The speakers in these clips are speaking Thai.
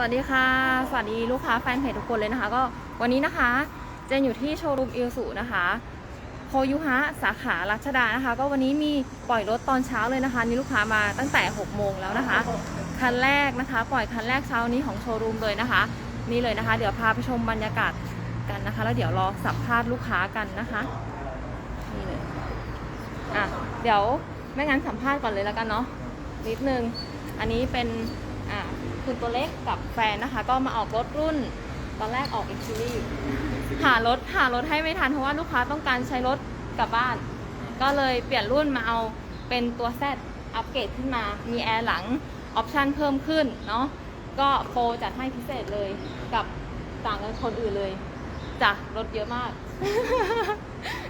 สวัสดีค่ะ สวัสดีลูกค้าแฟนเพจทุกคนเลยนะคะ ก็วันนี้นะคะ เจนอยู่ที่โชว์รูมอิลสุนะคะโคยุฮะสาขารัชดานะคะ ก็วันนี้มีปล่อยรถตอนเช้าเลยนะคะนี่ลูกค้ามาตั้งแต่ 6 โมงแล้วนะคะ คันแรกนะคะ ปล่อยคันแรกเช้านี้ของโชว์รูมเลยนะคะ นี่เลยนะคะ เดี๋ยวพาไปชมบรรยากาศกันนะคะ แล้วเดี๋ยวรอสัมภาษณ์ลูกค้ากันนะคะนี่เลยอะเดี๋ยวไม่งั้นสัมภาษณ์ก่อนเลยแล้วกันเนาะนิดนึงอันนี้เป็น อ่าคุณตัวเล็กกับแฟนนะคะ ก็มาออกรถรุ่น ตอนแรกออกอินชิลี่หารถหารถให้ไม่ทันเพราะว่าลูกค้าต้องการใช้รถกลับบ้าน ก็เลยเปลี่ยนรุ่นมาเอาเป็นตัวแซอัปเกรดขึ้นมา มีแอร์หลังออปชันเพิ่มขึ้นเนาะก็โปรจัดให้พิเศษเลยกับต่างกับคนอื่นเลยจ้ะรถเยอะมาก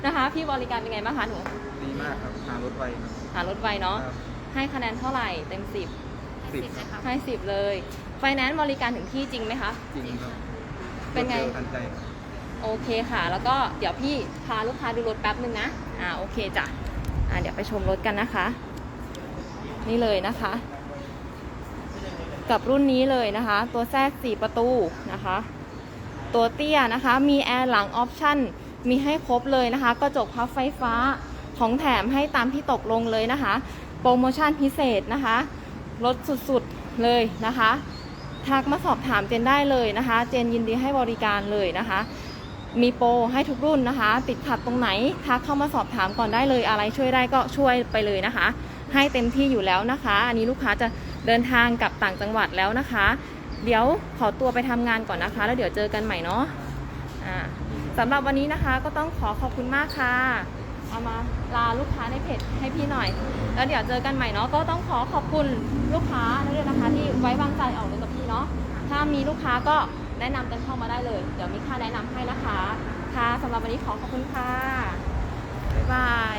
นะคะ พี่บริการเป็นไงบ้างคะหนูดีมากครับหารถไวครับหารถไวเนาะครับให้คะแนนเท่าไหร่เต็มสิบ สิบครับให้สิบเลยไฟแนนซ์บริการถึงที่จริงไหมคะ จริงครับเป็นไงรถร็วทันใจครับ โอเคค่ะ แล้วก็เดี๋ยวพี่พาลูกค้าดูรถแป๊บนึงนะ อ่า โอเคจ้ะ อ่า เดี๋ยวไปชมรถกันนะคะ นี่เลยนะคะ กับรุ่นนี้เลยนะคะ ตัวแทรก 4 ประตูนะคะ ตัวเตี้ยนะคะ มีแอร์หลังออปชั่น มีให้ครบเลยนะคะ กระจกพับไฟฟ้า ของแถมให้ตามที่ตกลงเลยนะคะ โปรโมชั่นพิเศษนะคะ ลดสุดๆเลยนะคะทักมาสอบถามเจนได้เลยนะคะ เจนยินดีให้บริการเลยนะคะ มีโปรให้ทุกรุ่นนะคะ ติดขัดตรงไหน ทักเข้ามาสอบถามก่อนได้เลยอะไรช่วยได้ก็ช่วยไปเลยนะคะ ให้เต็มที่อยู่แล้วนะคะ อันนี้ลูกค้าจะเดินทางกลับต่างจังหวัดแล้วนะคะ เดี๋ยวขอตัวไปทำงานก่อนนะคะ แล้วเดี๋ยวเจอกันใหม่เนาะอ่าสำหรับวันนี้นะคะก็ต้องขอขอบคุณมากค่ะ เอามาลาลูกค้าในเพจให้พี่หน่อย แล้วเดี๋ยวเจอกันใหม่เนาะก็ต้องขอขอบคุณลูกค้านักเรียนนะคะที่ไว้วางใจออกรถกับพี่เนาะถ้ามีลูกค้าก็แนะนำกันเข้ามาได้เลย เดี๋ยวมีค่าแนะนำให้นะคะ ค่ะสำหรับวันนี้ขอขอบคุณค่ะบ๊ายบาย